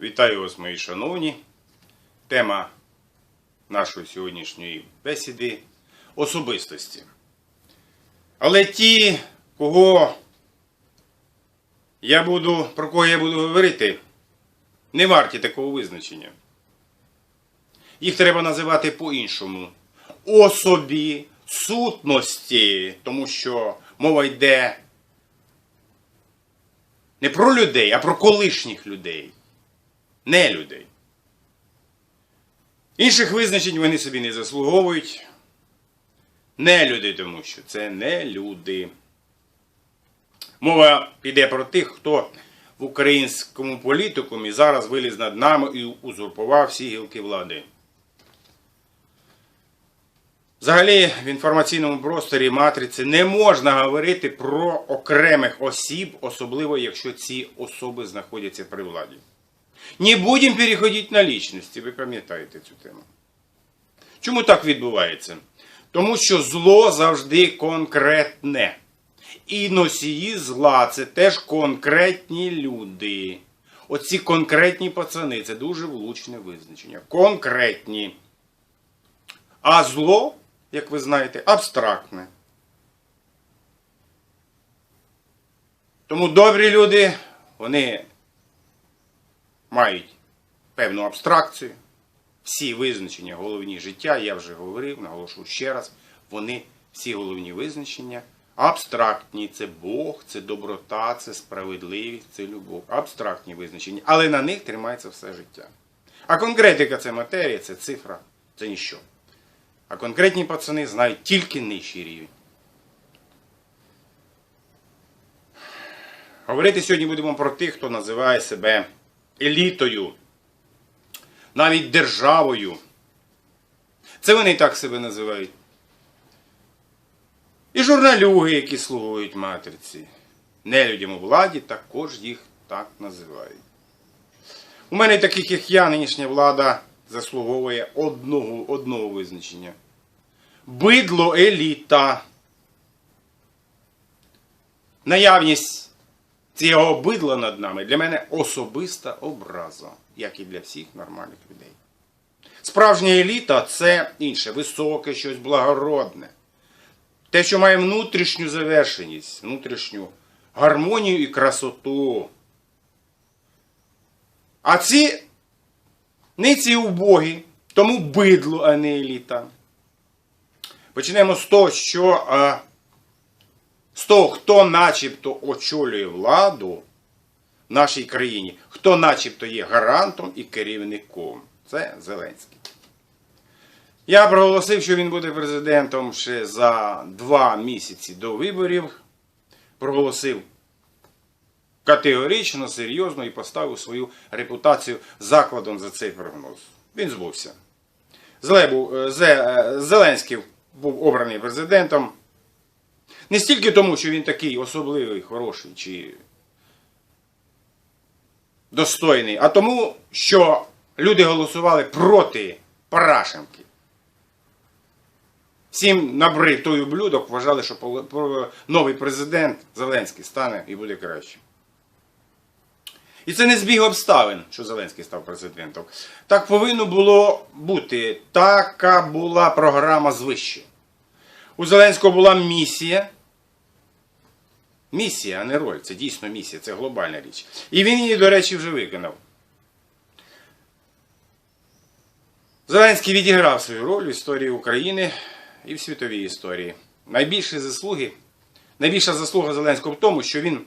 Вітаю вас, мої шановні. Тема нашої сьогоднішньої бесіди особистості. Але ті, кого я буду, про кого я буду говорити, не варті такого визначення. Їх треба називати по-іншому. Особі, сутності, тому що мова йде не про людей, а про колишніх людей. Не людей. Інших визначень вони собі не заслуговують. Не люди, тому що це не люди. Мова піде про тих, хто в українському політикумі зараз виліз над нами і узурпував всі гілки влади. Взагалі, в інформаційному просторі матриці не можна говорити про окремих осіб, особливо якщо ці особи знаходяться при владі. Не будемо переходити на лічності, ви пам'ятаєте цю тему. Чому так відбувається? Тому що зло завжди конкретне. І носії зла це теж конкретні люди. Оці конкретні пацани це дуже влучне визначення. Конкретні. А зло, як ви знаєте, абстрактне. Тому добрі люди, вони мають певну абстракцію. Всі визначення головні життя, я вже говорив, наголошую ще раз, вони всі головні визначення абстрактні. Це Бог, це доброта, це справедливість, це любов. Абстрактні визначення. Але на них тримається все життя. А конкретика це матерія, це цифра, це ніщо. А конкретні пацани знають тільки нижчий рівень. Говорити сьогодні будемо про тих, хто називає себе елітою, навіть державою. Це вони і так себе називають. І журналюги, які слугують матриці. Нелюдям у владі також їх так називають. У мене таких, як я, нинішня влада заслуговує одного, одного визначення. Бидло еліта. Наявність цього бидла над нами для мене особиста образа, як і для всіх нормальних людей. Справжня еліта це інше, високе, щось благородне. Те, що має внутрішню завершеність, внутрішню гармонію і красоту. А ці ниці убогі, тому бидло, а не еліта. Почнемо з того, що з того, хто начебто очолює владу в нашій країні, хто начебто є гарантом і керівником. Це Зеленський. Я проголосив, що він буде президентом ще за два місяці до виборів. Проголосив категорично, серйозно і поставив свою репутацію закладом за цей прогноз. Він збувся. Зе- Зеленський був обраний президентом. Не стільки тому, що він такий особливий, хороший чи достойний, а тому, що люди голосували проти Парашенки. Всім набрив той ублюдок, вважали, що новий президент Зеленський стане і буде краще. І це не збіг обставин, що Зеленський став президентом. Так повинно було бути. Така була програма звище. У Зеленського була місія. Місія, а не роль. Це дійсно місія, це глобальна річ. І він її, до речі, вже виконав. Зеленський відіграв свою роль в історії України і в світовій історії. Найбільші заслуги, найбільша заслуга Зеленського в тому, що він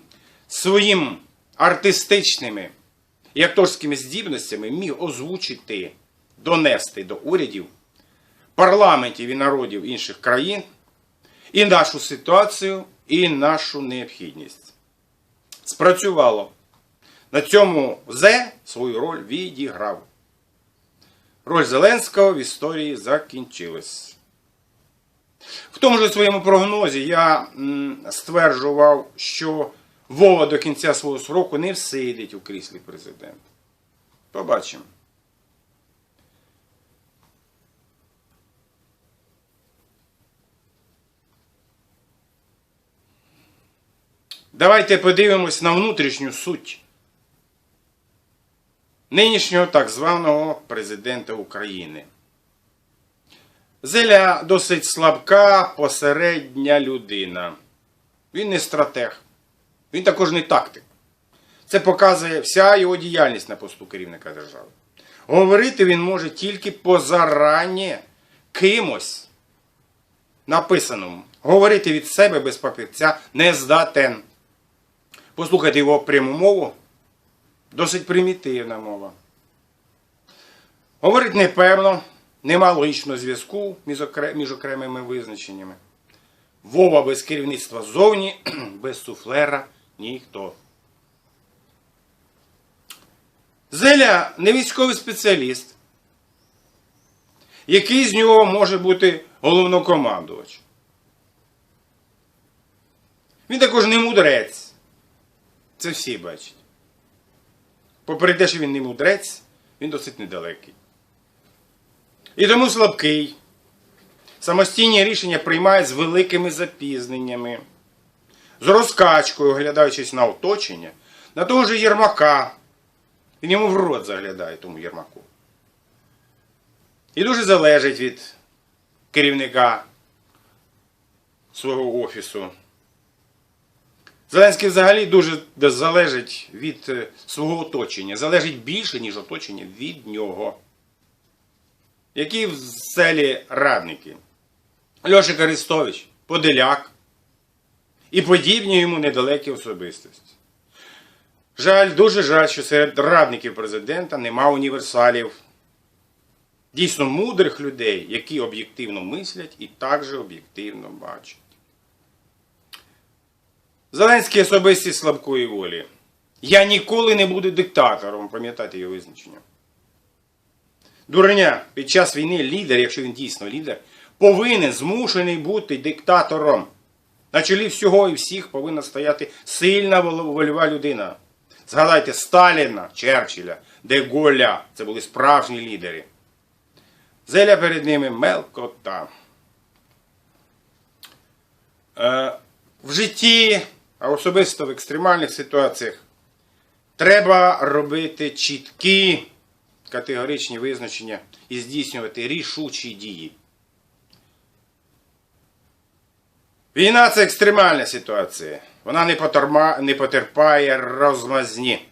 своїм артистичними і акторськими здібностями міг озвучити, донести до урядів, парламентів і народів інших країн і нашу ситуацію, і нашу необхідність. Спрацювало. На цьому Зе свою роль відіграв. Роль Зеленського в історії закінчилась. В тому ж своєму прогнозі я стверджував, що Вова до кінця свого сроку не всидить у кріслі президента. Побачимо. Давайте подивимось на внутрішню суть нинішнього так званого президента України. Зеля досить слабка, посередня людина. Він не стратег, він також не тактик. Це показує вся його діяльність на посту керівника держави. Говорити він може тільки по зарані кимось написаному. Говорити від себе без папірця не здатен. Послухайте його пряму мову. Досить примітивна мова. Говорить непевно, нема логічного зв'язку між окре- між окремими визначеннями. Вова без керівництва ззовні, без суфлера ніхто. Зеля не військовий спеціаліст. Який з нього може бути головнокомандувач? Він також не мудрець. Це всі бачать. Попри те, що він не мудрець, він досить недалекий. І тому слабкий. Самостійні рішення приймає з великими запізненнями, з розкачкою, оглядаючись на оточення, на того ж Єрмака. Він йому в рот заглядає тому Єрмаку. І дуже залежить від керівника свого офісу. Зеленський взагалі дуже залежить від е, свого оточення. Залежить більше, ніж оточення від нього. Які в селі радники? Льошик Арестович, Подиляк і подібні йому недалекі особистості. Жаль, дуже жаль, що серед радників президента нема універсалів. Дійсно мудрих людей, які об'єктивно мислять і також об'єктивно бачать. Зеленський особистість слабкої волі. Я ніколи не буду диктатором, пам'ятайте його визначення. Дуреня під час війни лідер, якщо він дійсно лідер, повинен змушений бути диктатором. На чолі всього і всіх повинна стояти сильна вольова людина. Згадайте Сталіна, Черчилля, Деголя. Це були справжні лідери. Зеля перед ними мелкота. Е, в житті, а особисто в екстремальних ситуаціях, треба робити чіткі категоричні визначення і здійснювати рішучі дії. Війна це екстремальна ситуація. Вона не, потерма, не потерпає розмазні.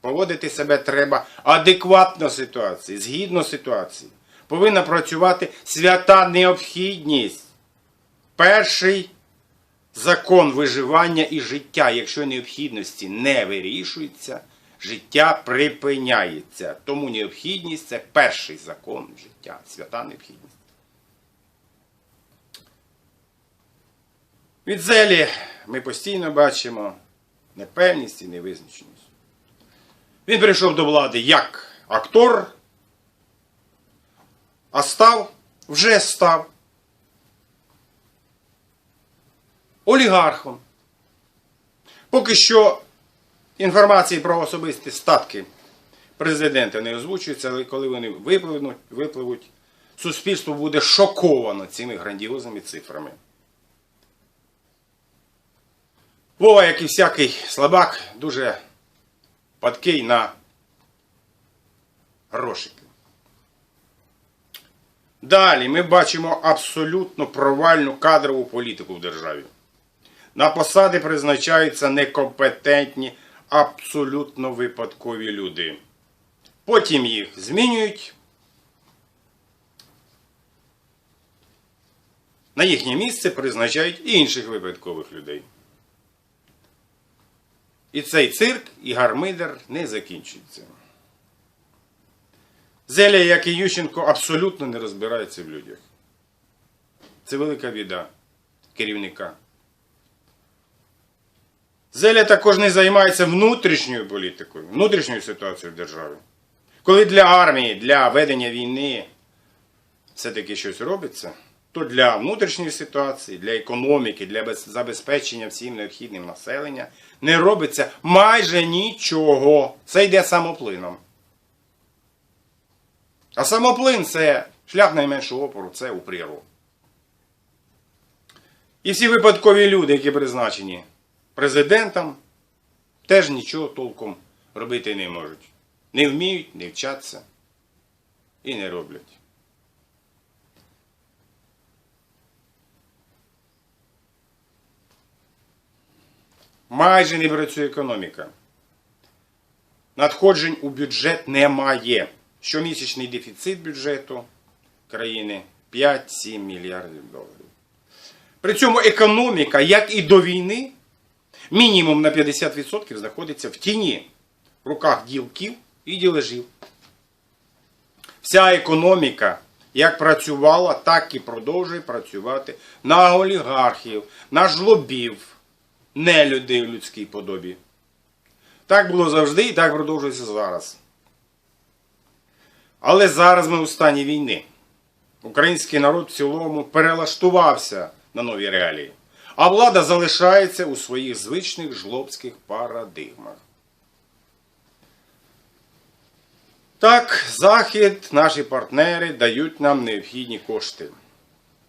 Поводити себе треба адекватно ситуації, згідно ситуації. Повинна працювати свята необхідність. Перший закон виживання і життя, якщо необхідності не вирішується, життя припиняється. Тому необхідність це перший закон життя, свята необхідність. Від зелі ми постійно бачимо непевність і невизначеність. Він прийшов до влади як актор, а став, вже став олігархом. Поки що інформації про особисті статки президента не озвучується, але коли вони випливнуть, випливуть, суспільство буде шоковано цими грандіозними цифрами. Вова, як і всякий слабак, дуже падкий на грошики. Далі ми бачимо абсолютно провальну кадрову політику в державі. На посади призначаються некомпетентні, абсолютно випадкові люди. Потім їх змінюють. На їхнє місце призначають інших випадкових людей. І цей цирк і гармидер не закінчується. Зеля, як і Ющенко, абсолютно не розбирається в людях. Це велика біда керівника. Зеля також не займається внутрішньою політикою, внутрішньою ситуацією в державі. Коли для армії, для ведення війни все-таки щось робиться, то для внутрішньої ситуації, для економіки, для забезпечення всім необхідним населення не робиться майже нічого. Це йде самоплином. А самоплин це шлях найменшого опору, це у прірву. І всі випадкові люди, які призначені президентом, теж нічого толком робити не можуть. Не вміють, не вчаться і не роблять. Майже не працює економіка. Надходжень у бюджет немає. Щомісячний дефіцит бюджету країни 5-7 мільярдів доларів. При цьому економіка, як і до війни, мінімум на 50% знаходиться в тіні в руках ділків і ділежів. Вся економіка як працювала, так і продовжує працювати на олігархів, на жлобів, не людей в людській подобі. Так було завжди і так продовжується зараз. Але зараз ми у стані війни. Український народ в цілому перелаштувався на нові реалії, а влада залишається у своїх звичних жлобських парадигмах. Так, Захід, наші партнери дають нам необхідні кошти.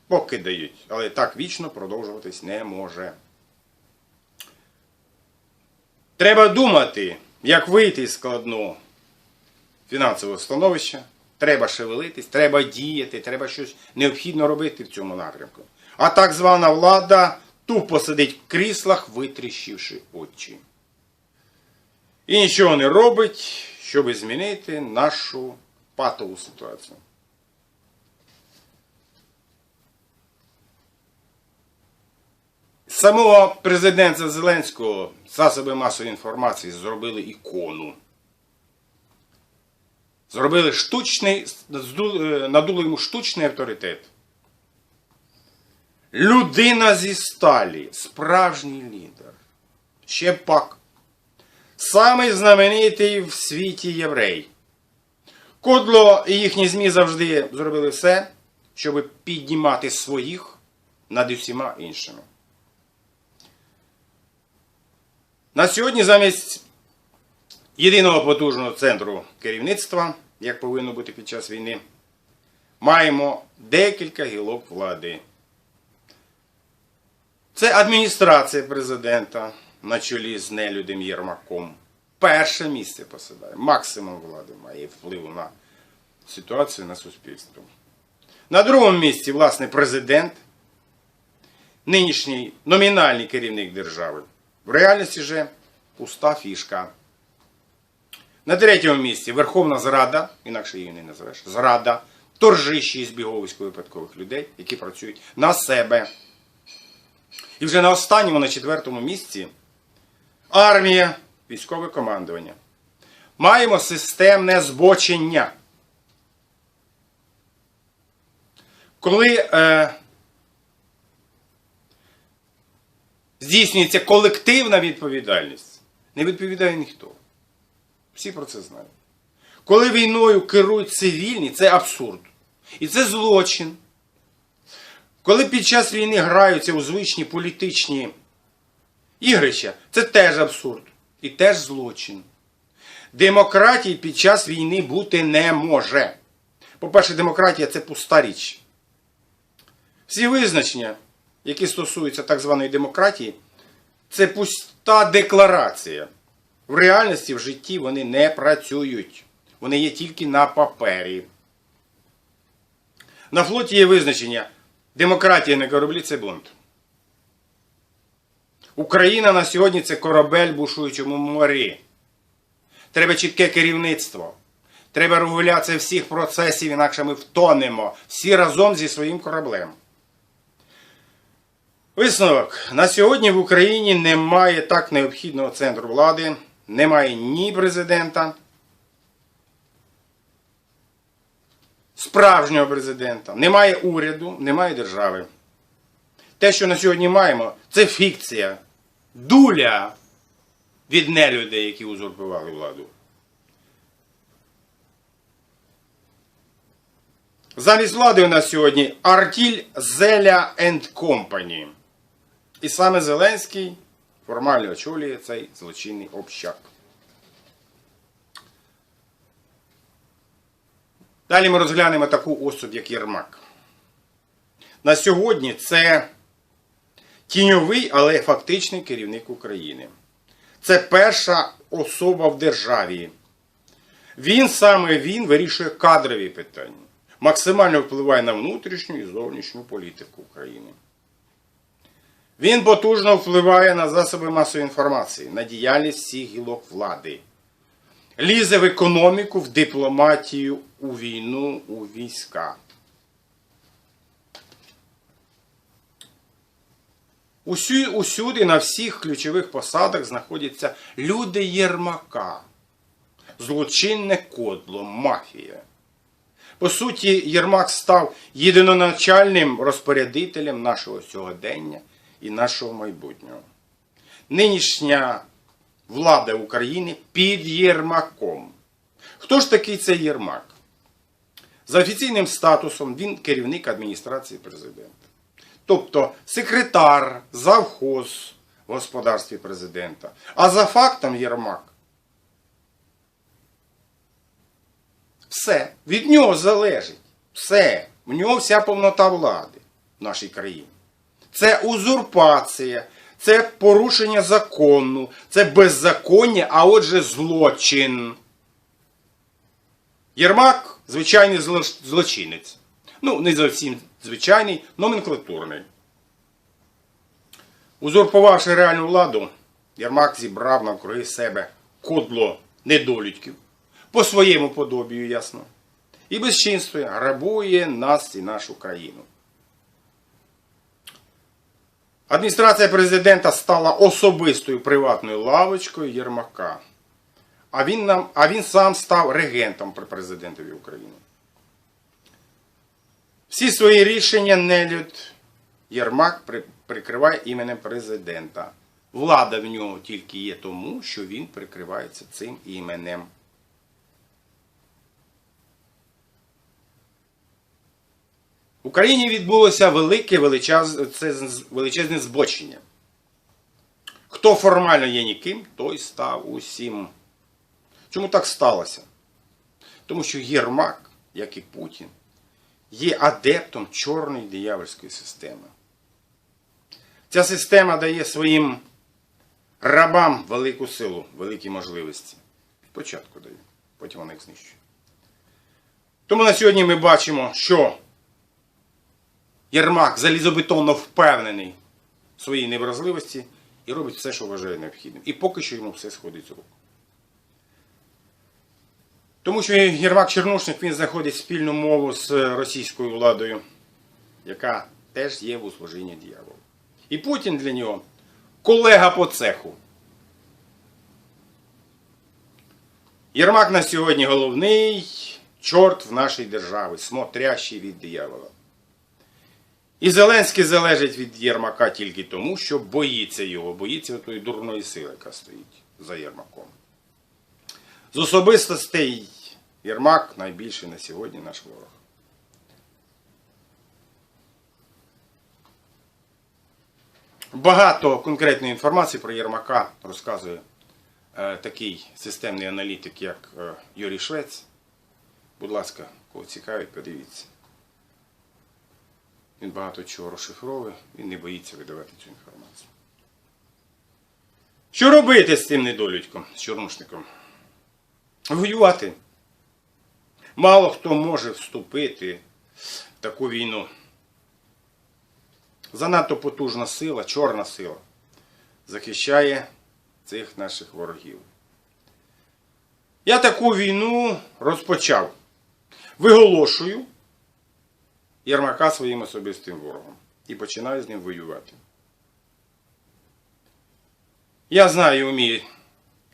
Поки дають, але так вічно продовжуватись не може. Треба думати, як вийти з складного фінансового становища. Треба шевелитись, треба діяти, треба щось необхідно робити в цьому напрямку. А так звана влада тупо сидить в кріслах, витріщивши очі. І нічого не робить, щоб змінити нашу патову ситуацію. Самого президента Зеленського засоби масової інформації зробили ікону. Зробили штучний, е, надули йому штучний авторитет. Людина зі сталі, справжній лідер. Ще пак. Самий знаменитий в світі єврей. Кодло і їхні ЗМІ завжди зробили все, щоб піднімати своїх над усіма іншими. На сьогодні замість єдиного потужного центру керівництва, як повинно бути під час війни, маємо декілька гілок влади. Це адміністрація президента на чолі з нелюдем Єрмаком. Перше місце посідає. Максимум влади має впливу на ситуацію на суспільство. На другому місці, власне, президент, нинішній номінальний керівник держави. В реальності же пуста фішка. На третьому місці Верховна Зрада, інакше її не називеш, зрада, торжищі з біговисько випадкових людей, які працюють на себе. І вже на останньому, на четвертому місці армія, військове командування. Маємо системне збочення. Коли е, здійснюється колективна відповідальність, не відповідає ніхто. Всі про це знають. Коли війною керують цивільні, це абсурд. І це злочин. Коли під час війни граються у звичні політичні ігрища, це теж абсурд. І теж злочин. Демократії під час війни бути не може. По-перше, демократія це пуста річ. Всі визначення, які стосуються так званої демократії, це пуста декларація. В реальності в житті вони не працюють. Вони є тільки на папері. На флоті є визначення демократія на кораблі це бунт. Україна на сьогодні це корабель бушуючому морі. Треба чітке керівництво. Треба регуляція всіх процесів, інакше ми втонемо всі разом зі своїм кораблем. Висновок. На сьогодні в Україні немає так необхідного центру влади, немає ні президента, справжнього президента, немає уряду, немає держави. Те, що на сьогодні маємо, це фікція, дуля від нелюдей, які узурпували владу. Замість влади у нас сьогодні Артіль Зеля енд Компані. І саме Зеленський формально очолює цей злочинний общак. Далі ми розглянемо таку особу, як Єрмак. На сьогодні це тіньовий, але фактичний керівник України. Це перша особа в державі, Він саме він вирішує кадрові питання, максимально впливає на внутрішню і зовнішню політику України. Він потужно впливає на засоби масової інформації, на діяльність всіх гілок влади. Лізе в економіку, в дипломатію, у війну, у війська. Усю, усюди на всіх ключових посадах знаходяться люди Єрмака, злочинне кодло, мафія. По суті, Єрмак став єдиноначальним розпорядителем нашого сьогодення і нашого майбутнього. Нинішня влада України під Єрмаком. Хто ж такий цей Єрмак? За офіційним статусом він керівник адміністрації президента. Тобто секретар, завхоз в господарстві президента. А за фактом Єрмак. Все. Від нього залежить. Все. В нього вся повнота влади в нашій країні. Це узурпація, це порушення закону, це беззаконня, а отже злочин. Єрмак звичайний зло- злочинець. Ну, не зовсім звичайний, номенклатурний. Узурпувавши реальну владу, Єрмак зібрав навкруги себе кодло недолюдьків, по своєму подобію, ясно, і безчинствує, грабує нас і нашу країну. Адміністрація президента стала особистою приватною лавочкою Єрмака. А він, нам, а він сам став регентом при президентові України. Всі свої рішення нелюд Єрмак при- прикриває іменем президента. Влада в нього тільки є тому, що він прикривається цим іменем. В Україні відбулося велике величезне збочення. Хто формально є ніким, той став усім. Чому так сталося? Тому що Єрмак, як і Путін, є адептом чорної диявольської системи. Ця система дає своїм рабам велику силу, великі можливості. Спочатку дає, потім вона їх знищує. Тому на сьогодні ми бачимо, що Єрмак залізобетонно впевнений в своїй невразливості і робить все, що вважає необхідним. І поки що йому все сходить з рук. Тому що Єрмак Чернушник він знаходить спільну мову з російською владою, яка теж є в услужінні дьяволу. І Путін для нього колега по цеху. Єрмак на сьогодні головний чорт в нашій державі, смотрящий від диявола. І Зеленський залежить від Єрмака тільки тому, що боїться його, боїться тої дурної сили, яка стоїть за Єрмаком. З особистостей Єрмак найбільший на сьогодні наш ворог. Багато конкретної інформації про Єрмака розказує е, такий системний аналітик, як е, Юрій Швець. Будь ласка, кого цікавить, подивіться. Він багато чого розшифровує, він не боїться видавати цю інформацію. Що робити з цим недолюдьком, з чорнушником? Воювати. Мало хто може вступити в таку війну. Занадто потужна сила, чорна сила, захищає цих наших ворогів. Я таку війну розпочав. Виголошую Єрмака своїм особистим ворогом і починаю з ним воювати. Я знаю вмію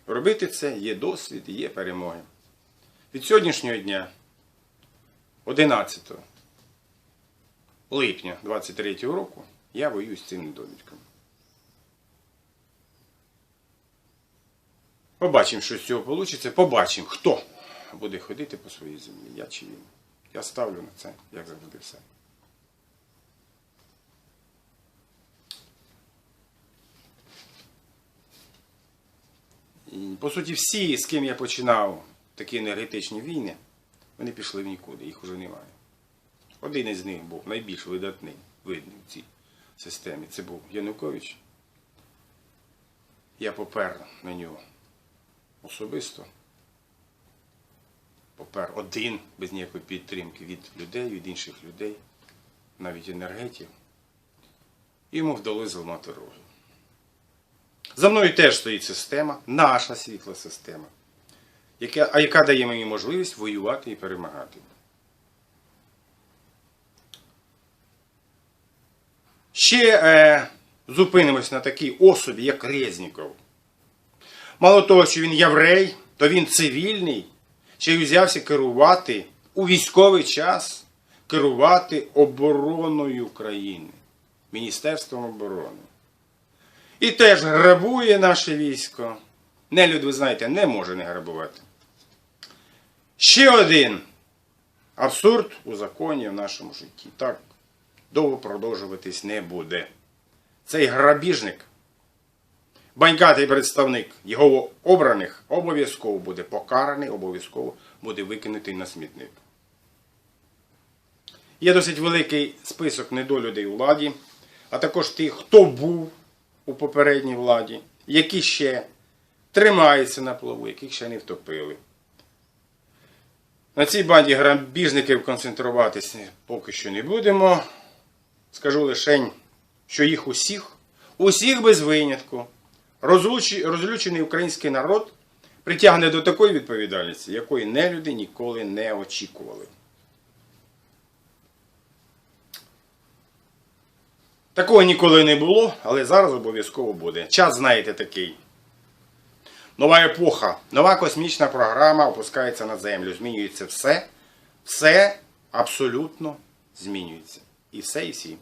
робити це, є досвід і є перемоги. Від сьогоднішнього дня, 11 липня 23 року, я воюю з цим недолюдьком. Побачимо, що з цього вийде. Побачимо, хто буде ходити по своїй землі, я чи він. Я ставлю на це, як завжди, все. По суті, всі, з ким я починав такі енергетичні війни, вони пішли в нікуди, їх уже немає. Один із них був найбільш видатний, видний в цій системі. Це був Янукович. Я попер на нього особисто. тепер один, без ніякої підтримки від людей, від інших людей, навіть енергетів. Йому вдалося зламати роги. За мною теж стоїть система, наша світла система, яка, а яка дає мені можливість воювати і перемагати. Ще е, зупинимось на такій особі, як Резніков. Мало того, що він єврей, то він цивільний, ще й взявся керувати у військовий час, керувати обороною країни, Міністерством оборони. І теж грабує наше військо. Нелюд, ви знаєте, не може не грабувати. Ще один абсурд у законі в нашому житті. Так довго продовжуватись не буде. Цей грабіжник, банькатий представник його обраних, обов'язково буде покараний, обов'язково буде викинутий на смітник. Є досить великий список недолюдей у владі, а також тих, хто був у попередній владі, які ще тримаються на плаву, яких ще не втопили. На цій банді грабіжників концентруватися поки що не будемо. Скажу лише, що їх усіх, усіх без винятку, розлючений український народ притягне до такої відповідальності, якої нелюди ніколи не очікували. Такого ніколи не було, але зараз обов'язково буде. Час, знаєте, такий. Нова епоха, нова космічна програма опускається на землю. Змінюється все. Все абсолютно змінюється. І все, і всі.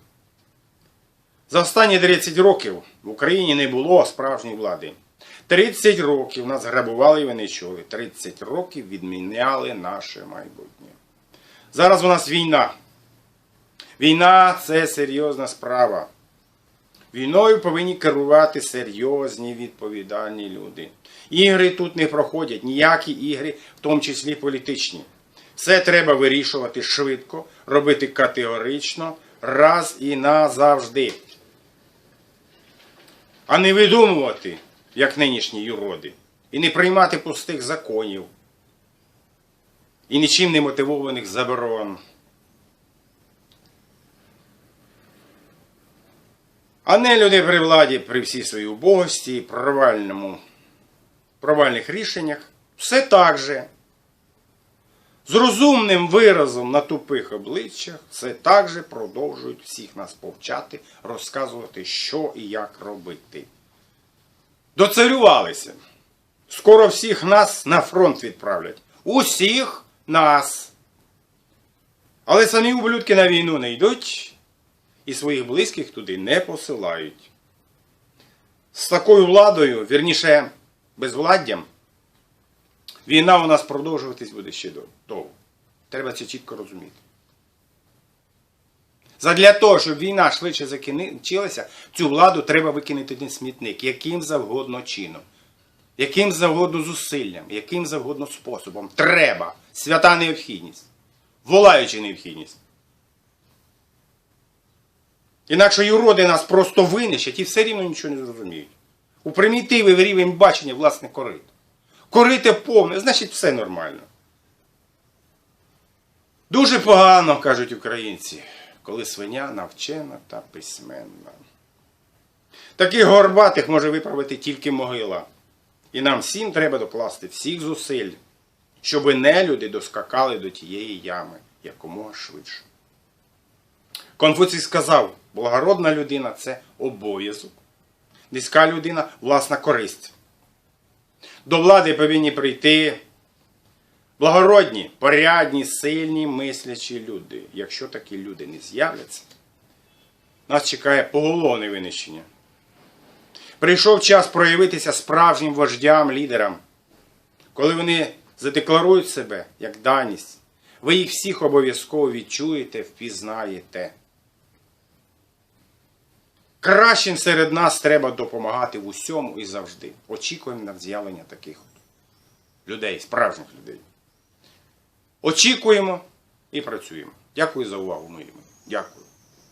За останні 30 років в Україні не було справжньої влади. 30 років нас грабували і ви не чули. 30 років відміняли наше майбутнє. Зараз у нас війна. Війна це серйозна справа. Війною повинні керувати серйозні відповідальні люди. Ігри тут не проходять, ніякі ігри, в тому числі політичні. Все треба вирішувати швидко, робити категорично, раз і назавжди. А не видумувати, як нинішні юроди, і не приймати пустих законів і нічим не мотивованих заборон. А не люди при владі при всій своїй убогості провальному, провальних рішеннях все так же. З розумним виразом на тупих обличчях все так же продовжують всіх нас повчати, розказувати, що і як робити. Доцарювалися. Скоро всіх нас на фронт відправлять. Усіх нас. Але самі ублюдки на війну не йдуть і своїх близьких туди не посилають. З такою владою, вірніше, безвладдям, війна у нас продовжуватись буде ще довго. Треба це чітко розуміти. Задля того, щоб війна швидше закінчилася, цю владу треба викинути на смітник, яким завгодно чином, яким завгодно зусиллям, яким завгодно способом. Треба. Свята необхідність. Волаюча необхідність. Інакше юроди нас просто винищать і все рівно нічого не зрозуміють. У примітиви в рівень бачення власне корит. Корите повне, значить все нормально. Дуже погано, кажуть українці, коли свиня навчена та письменна. Таких горбатих може виправити тільки могила. І нам всім треба докласти всіх зусиль, щоби нелюди доскакали до тієї ями якомога швидше. Конфуцій сказав, благородна людина це обов'язок, низька людина власна користь. До влади повинні прийти благородні, порядні, сильні, мислячі люди. Якщо такі люди не з'являться, нас чекає поголовне винищення. Прийшов час проявитися справжнім вождям, лідерам. Коли вони задекларують себе як даність, ви їх всіх обов'язково відчуєте, впізнаєте. Кращим серед нас треба допомагати в усьому і завжди. Очікуємо на з'явлення таких людей, справжніх людей. Очікуємо і працюємо. Дякую за увагу, мої. Дякую.